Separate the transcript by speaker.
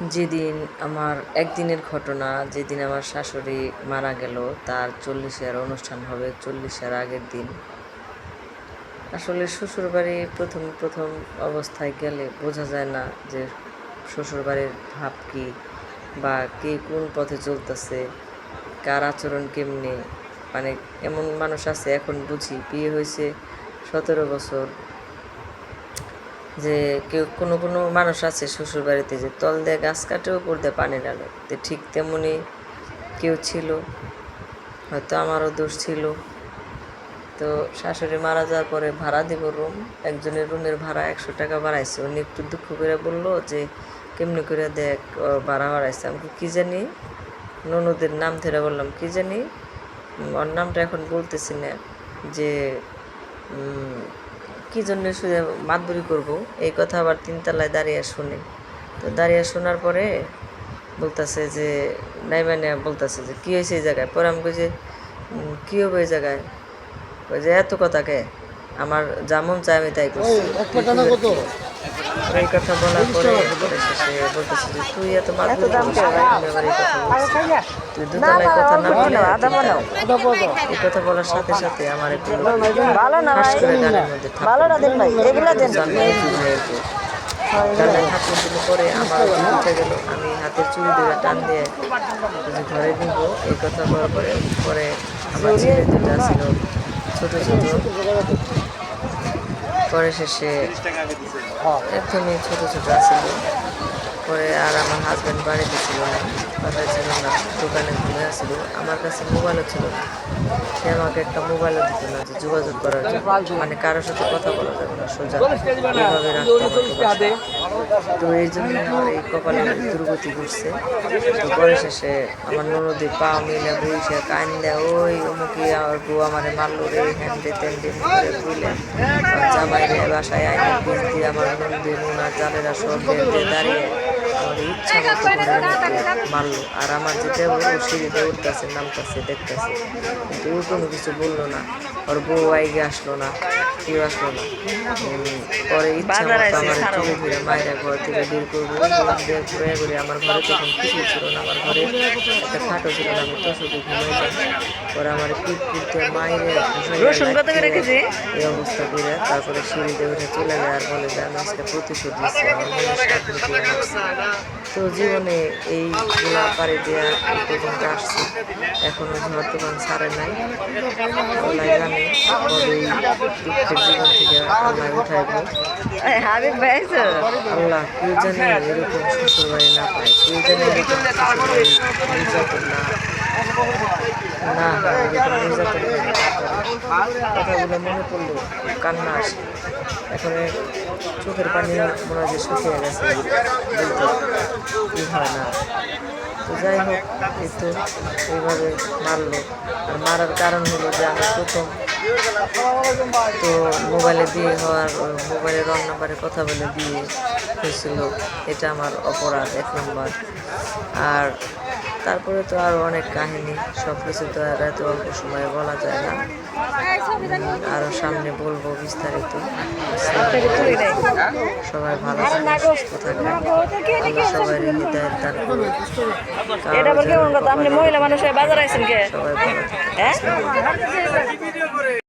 Speaker 1: যেদিন আমার, একদিনের ঘটনা, যেদিন আমার শাশুড়ি মারা গেল, তার চল্লিশের অনুষ্ঠান হবে, চল্লিশের আগের দিন। আসলে শ্বশুরবাড়ি প্রথম প্রথম অবস্থায় গেলে বোঝা যায় না যে শ্বশুরবাড়ির ভাব কী বা কে কোন পথে চলতেছে, কার আচরণ কেমনে। মানে এমন মানুষ আছে, এখন বুঝি বিয়ে হয়েছে সতেরো বছর। যে কেউ কোনো কোনো মানুষ আছে শ্বশুর বাড়িতে যে তল দিয়ে গাছ কাটে উপর দিয়ে পানি ডালে তো ঠিক তেমনি কেউ ছিল, হয়তো আমারও দোষ ছিল। তো শাশুড়ি মারা যাওয়ার পরে ভাড়া দিব রুম একজনের রুমের ভাড়া একশো টাকা বাড়াইছে। উনি একটু দুঃখ করে বলল যে, কেমনি করে দেখ ভাড়া বাড়াইছে? আমাকে কী জানি, ননদের নাম ধরে বললাম, কী জানি? ওর নামটা এখন বলতেছি না যে কী জন্য শুধু মাতবুরি করব? এই কথা আবার তিনতলায় দাঁড়িয়ে শুনে। তো দাঁড়িয়ে শোনার পরে বলতেছে যে নাই মানে বলতেছে যে, কী হয়েছে এই জায়গায়? পরে আমি যে কী হবে এই জায়গায়? ওই যে, এত কথা কে? আমার যেমন চাই আমি তাই করছি। এই কথা বলার পরে বলতেছে যে তুই এত কথা বলছি। তুই দুতলায় কথা না বলে এই কথা বলার সাথে সাথে আমার একটু
Speaker 2: ভালো না
Speaker 1: করে গানের মধ্যে
Speaker 2: ভালো না দেন ভাই। এগুলা দেন
Speaker 1: জানলায় দুই ভাইয়ের বউ। জানলায় থাপ্পড় দিলে পরে আমার উঠে গেল। আমি হাতের চুড়ি ধরে টান দিয়ে ঘরে নিব এই কথা বলার পরে পরে আমার ছেলে দুটা ছিল ছোট ছোট। পরে শেষে এখনই ছোট ছোট আছিল পরে আর আমার হাজব্যান্ড বাড়িতে ছিল না, বাসায় ছিল না, দোকানে আসছিল আমার কাছে মোবাইলও ছিল না। সে আমাকে একটা মোবাইলও দিত না যে যোগাযোগ করার জন্য। মানে কারোর সাথে কথা বলা যাবে না সোজা। এইভাবে রাখতো তো এই জন্য আমার এই কপালে দুর্গতি ঘুরছে। তো পরে শেষে আমার ননদি পা মিলে বইসে কান্দে ওই অমুকি আর বউ আমারে মারলো রে হ্যান্ডে তেন্ডে করে বুঝলে জামাই রে বাসায় আইনে পিস দিয়ে আমার নন্দী নুনা চালেরা সব দাঁড়িয়ে আমার ইচ্ছা মতো মারলো আর আমার যে দেবর ও সিঁড়িতে উঠতেছে নামতেছে দেখতেছে। কিন্তু ও কোনো কিছু বলল না। ওর বউ আইগে আসলো না কেউ আসলো না। পরে ইচ্ছা মতো আমার ফিরে মায়ের ঘর থেকে বের করব ঘুরে ঘুরে আমার ঘরে তখন কিছু ছিল না। আমার ঘরে একটা খাটো ছিল না আমি তো শুধু পরে আমার পিঠ পিঠতে মায়ের? এই অবস্থা করে তারপরে সিঁড়িতে উঠে চলে যায় আর বলে যে আমি আজকে প্রতিশোধ দিচ্ছি আমার তো জীবনে এইগুলা পাড়ি দেওয়া এই পর্যন্ত আসছি। এখনও ঝড় দোকান ছাড়ে নাই। আল্লাহ জানে কবে এই দুঃখের জীবন থেকে আল্লাহ উঠাইবো।
Speaker 2: এই
Speaker 1: আল্লাহ কেউ জানে এরকম শ্বশুর বাড়ি না পায় কেউ জানে এরকম না না হয়। কথাগুলো মনে পড়ল কান্না এখন চোখের পানি মনে হয় যে শুকিয়ে গেছে হয় না তো যাই হোক এই তো এইভাবে মারলো আর মারার কারণ হলো যে আমি প্রথম তো মোবাইলে দিয়ে হওয়ার মোবাইলে রং নাম্বারে কথা বলে দিয়ে হয়েছিল এটা আমার অপরাধ এক নম্বর আর তারপরে তো আরও অনেক কাহিনী সব কিছু তো আর এত অল্প সময়ে বলা যায় না। আরও সামনে বলব বিস্তারিত। সবাই ভালো থাকবে সুস্থ থাকবে সবাই হৃদয়ের দান করবে
Speaker 2: এটা বল কেমন আপনি মহিলা মানুষ বাজার আইছেন কে?
Speaker 1: সবাই ভালো থাকবে